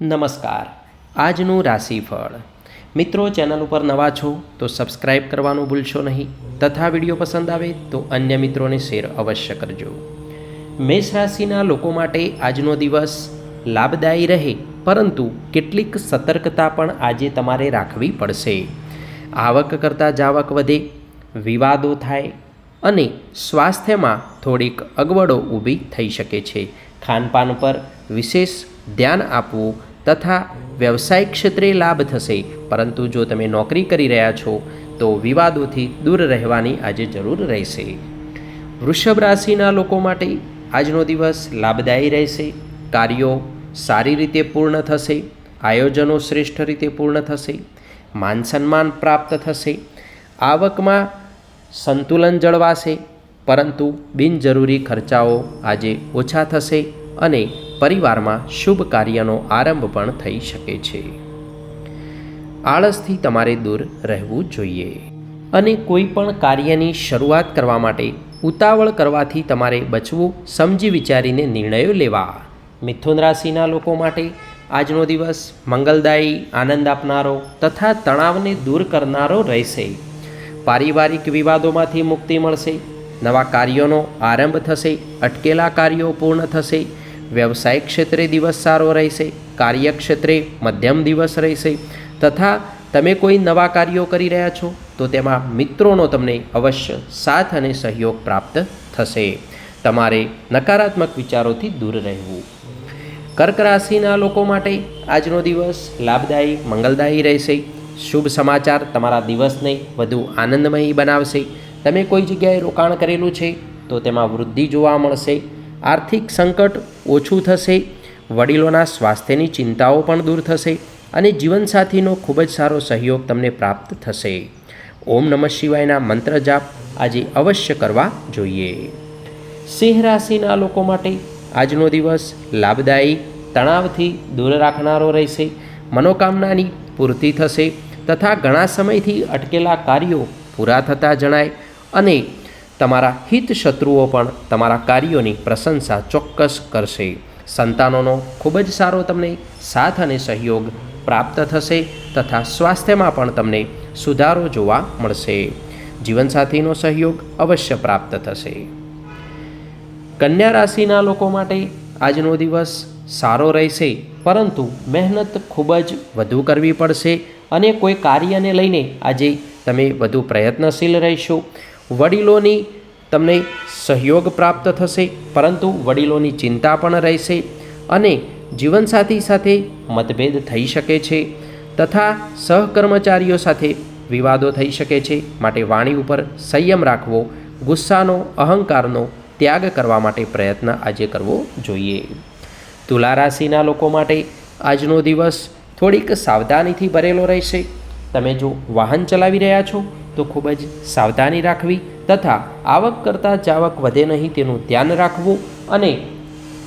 નમસ્કાર. આજનું રાશિફળ. મિત્રો, ચેનલ ઉપર નવા છો તો સબસ્ક્રાઈબ કરવાનું ભૂલશો નહીં. તથા વીડિયો પસંદ આવે તો અન્ય મિત્રોને શેર અવશ્ય કરજો. મેષ રાશિના લોકો માટે આજનો દિવસ લાભદાયી રહે, પરંતુ કેટલીક સતર્કતા પણ આજે તમારે રાખવી પડશે. આવક કરતાં જાવક વધે, વિવાદો થાય અને સ્વાસ્થ્યમાં થોડીક અગવડો ઊભી થઈ શકે છે. ખાનપાન પર વિશેષ ધ્યાન આપવું તથા વ્યવસાય ક્ષેત્રે લાભ થશે. પરંતુ જો તમે નોકરી કરી રહ્યા છો, તો વિવાદોથી દૂર રહેવાની આજે જરૂર રહેશે. વૃષભ રાશિના લોકો માટે આજનો દિવસ લાભદાયી રહેશે. કાર્યો સારી રીતે પૂર્ણ થશે. આયોજનો શ્રેષ્ઠ રીતે પૂર્ણ થશે. માન સન્માન પ્રાપ્ત થશે. આવકમાં સંતુલન જળવાશે. પરંતુ બિનજરૂરી ખર્ચાઓ આજે ઓછા થશે અને પરિવારમાં શુભ કાર્યનો આરંભ પણ થઈ શકે છે. આળસથી તમારે દૂર રહેવું જોઈએ અને કોઈ પણ કાર્યની શરૂઆત કરવા માટે ઉતાવળ કરવાથી તમારે બચવું સમજી વિચારીને નિર્ણયો લેવા. મિથુન રાશિના લોકો માટે આજનો દિવસ મંગલદાયી, આનંદ આપનારો તથા તણાવને દૂર કરનારો રહેશે. પારિવારિક વિવાદોમાંથી મુક્તિ મળશે. નવા કાર્યોનો આરંભ થશે, અટકેલા કાર્યો પૂર્ણ થશે વ્યવસાયિક ક્ષેત્રે દિવસ સારો રહેશે, કાર્યક્ષેત્રે મધ્યમ દિવસ રહેશે. તથા તમે કોઈ નવા કાર્યો કરી રહ્યા છો, તો તેમાં મિત્રોનો તમને અવશ્ય સાથ અને સહયોગ પ્રાપ્ત થશે. તમારે નકારાત્મક વિચારોથી દૂર રહેવું. કર્ક રાશિના લોકો માટે આજનો દિવસ લાભદાયી, મંગલદાયી રહેશે. શુભ સમાચાર તમારા દિવસને વધુ આનંદમયી બનાવશે. તમે કોઈ જગ્યાએ રોકાણ કરેલું છે, તો તેમાં વૃદ્ધિ જોવા મળશે. આર્થિક સંકટ ઓછું થશે, વડીલોના સ્વાસ્થ્યની ચિંતાઓ પણ દૂર થશે અને જીવનસાથીનો ખૂબ જ સારો સહયોગ તમને પ્રાપ્ત થશે. ઓમ નમઃ શિવાયના મંત્ર જાપ આજે અવશ્ય કરવા જોઈએ. સિંહ રાશિના લોકો માટે આજનો દિવસ લાભદાયી, તણાવથી દૂર રાખનારો રહેશે, મનોકામનાની પૂર્તિ થશે તથા ઘણા સમયથી અટકેલા કાર્યો પૂરા થતાં જણાય અને તમારા હિત શત્રુઓ પણ તમારા કાર્યોની પ્રશંસા ચોક્કસ કરશે. સંતાનોનો ખૂબ જ સારો તમને સાથ અને સહયોગ પ્રાપ્ત થશે તથા સ્વાસ્થ્યમાં પણ તમને સુધારો જોવા મળશે. જીવનસાથીનો સહયોગ અવશ્ય પ્રાપ્ત થશે. કન્યા રાશિના લોકો માટે આજનો દિવસ સારો રહેશે, પરંતુ મહેનત ખૂબ જ વધુ કરવી પડશે અને કોઈ કાર્યને લઈને આજે તમે વધુ પ્રયત્નશીલ રહેશો. વડીલોની તમને સહયોગ પ્રાપ્ત થશે, પરંતુ વડીલોની ચિંતા પણ રહેશે અને જીવનસાથી સાથે મતભેદ થઈ શકે છે તથા સહકર્મચારીઓ સાથે વિવાદો થઈ શકે છે. માટે વાણી ઉપર સંયમ રાખવો, ગુસ્સાનો, અહંકારનો ત્યાગ કરવા માટે પ્રયત્ન આજે કરવો જોઈએ. તુલા રાશિના લોકો માટે આજનો દિવસ થોડીક સાવધાનીથી ભરેલો રહેશે. તમે જો વાહન ચલાવી રહ્યા છો તો ખૂબ જ સાવધાની રાખવી તથા આવક કરતાં જાવક વધે નહીં તેનું ધ્યાન રાખવું અને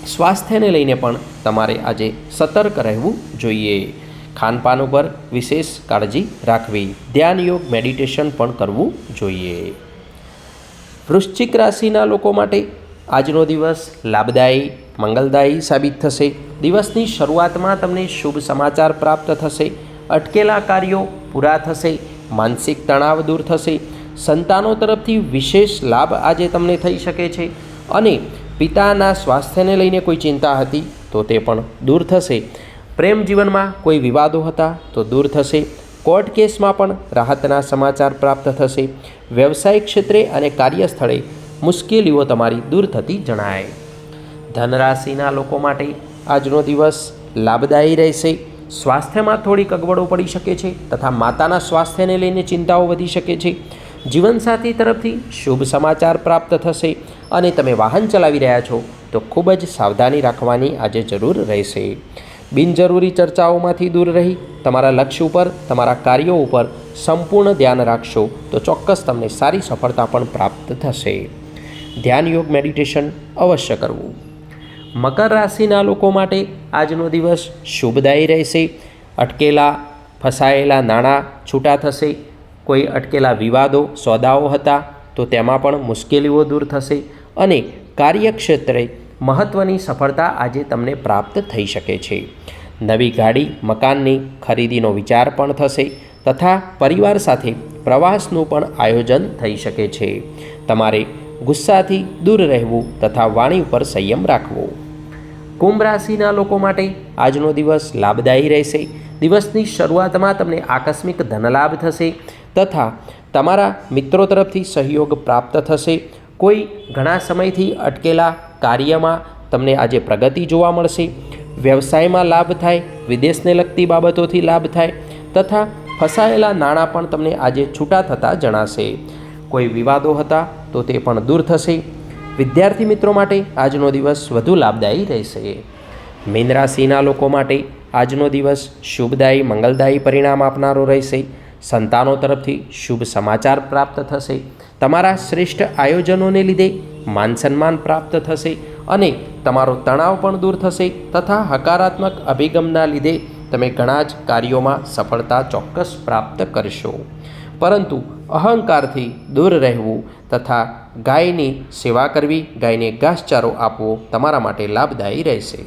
સ્વાસ્થ્યને લઈને પણ તમારે આજે સતર્ક રહેવું જોઈએ. ખાનપાન ઉપર વિશેષ કાળજી રાખવી. ધ્યાન યોગ મેડિટેશન પણ કરવું જોઈએ. વૃશ્ચિક રાશિના લોકો માટે આજનો દિવસ લાભદાયી, મંગલદાયી સાબિત થશે. દિવસની શરૂઆતમાં તમને શુભ સમાચાર પ્રાપ્ત થશે. અટકેલા કાર્યો પૂરા થશે. માનસિક તણાવ દૂર થશે. સંતાનો તરફથી વિશેષ લાભ આજે તમને થઈ શકે છે. અને પિતાના સ્વાસ્થ્યને લઈને કોઈ ચિંતા હતી તો તે પણ દૂર થશે. પ્રેમ જીવનમાં કોઈ વિવાદો હતા તો દૂર થશે. કોર્ટ કેસમાં પણ રાહતના સમાચાર પ્રાપ્ત થશે. વ્યવસાયિક ક્ષેત્રે અને કાર્યસ્થળે મુશ્કેલીઓ તમારી દૂર થતી જણાય. ધનરાશિના લોકો માટે આજનો દિવસ લાભદાયી રહેશે. સ્વાસ્થ્યમાં થોડીક અગવડો પડી શકે છે તથા માતાના સ્વાસ્થ્યને લઈને ચિંતાઓ વધી શકે છે. જીવનસાથી તરફથી શુભ સમાચાર પ્રાપ્ત થશે અને તમે વાહન ચલાવી રહ્યા છો તો ખૂબ જ સાવધાની રાખવાની આજે જરૂર રહેશે. બિનજરૂરી ચર્ચાઓમાંથી દૂર રહી, તમારા લક્ષ્ય ઉપર, તમારા કાર્યો ઉપર સંપૂર્ણ ધ્યાન રાખશો તો ચોક્કસ તમને સારી સફળતા પણ પ્રાપ્ત થશે. ધ્યાન યોગ મેડિટેશન અવશ્ય કરવું. મકર રાશિના લોકો માટે આજનો દિવસ શુભદાયી રહેશે. અટકેલા, ફસાયેલા નાણાં છૂટા થશે. કોઈ અટકેલા વિવાદો, સોદાઓ હતા તો તેમાં પણ મુશ્કેલીઓ દૂર થશે અને કાર્યક્ષેત્રે મહત્ત્વની સફળતા આજે તમને પ્રાપ્ત થઈ શકે છે. નવી ગાડી, મકાનની ખરીદીનો વિચાર પણ થશે તથા પરિવાર સાથે પ્રવાસનું પણ આયોજન થઈ શકે છે. તમારે ગુસ્સાથી દૂર રહેવું તથા વાણી ઉપર સંયમ રાખવો. કુંભ રાશિના લોકો માટે આજનો દિવસ લાભદાયી રહેશે. દિવસની શરૂઆતમાં તમને આકસ્મિક ધનલાભ થશે તથા તમારા મિત્રો તરફથી સહયોગ પ્રાપ્ત થશે. કોઈ ઘણા સમયથી અટકેલા કાર્યમાં તમને આજે પ્રગતિ જોવા મળશે. વ્યવસાયમાં લાભ થાય, વિદેશને લગતી બાબતોથી લાભ થાય તથા ફસાયેલા નાણાં પણ તમને આજે છૂટા થતાં જણાશે. કોઈ વિવાદો હતા તો તે પણ દૂર થશે. વિદ્યાર્થી મિત્રો માટે આજનો દિવસ વધુ લાભદાયી રહેશે. મીન રાશિના લોકો માટે આજનો દિવસ શુભદાયી, મંગલદાયી પરિણામ આપનારો રહેશે. સંતાનો તરફથી શુભ સમાચાર પ્રાપ્ત થશે. તમારા શ્રેષ્ઠ આયોજનોને લીધે માન સન્માન પ્રાપ્ત થશે અને તમારો તણાવ પણ દૂર થશે તથા હકારાત્મક અભિગમના લીધે તમે ઘણા જ કાર્યોમાં સફળતા ચોક્કસ પ્રાપ્ત કરશો. પરંતુ અહંકારથી દૂર રહેવું તથા ગાયની સેવા કરવી, ગાયને ઘાસચારો આપવો તમારા માટે લાભદાયી રહેશે.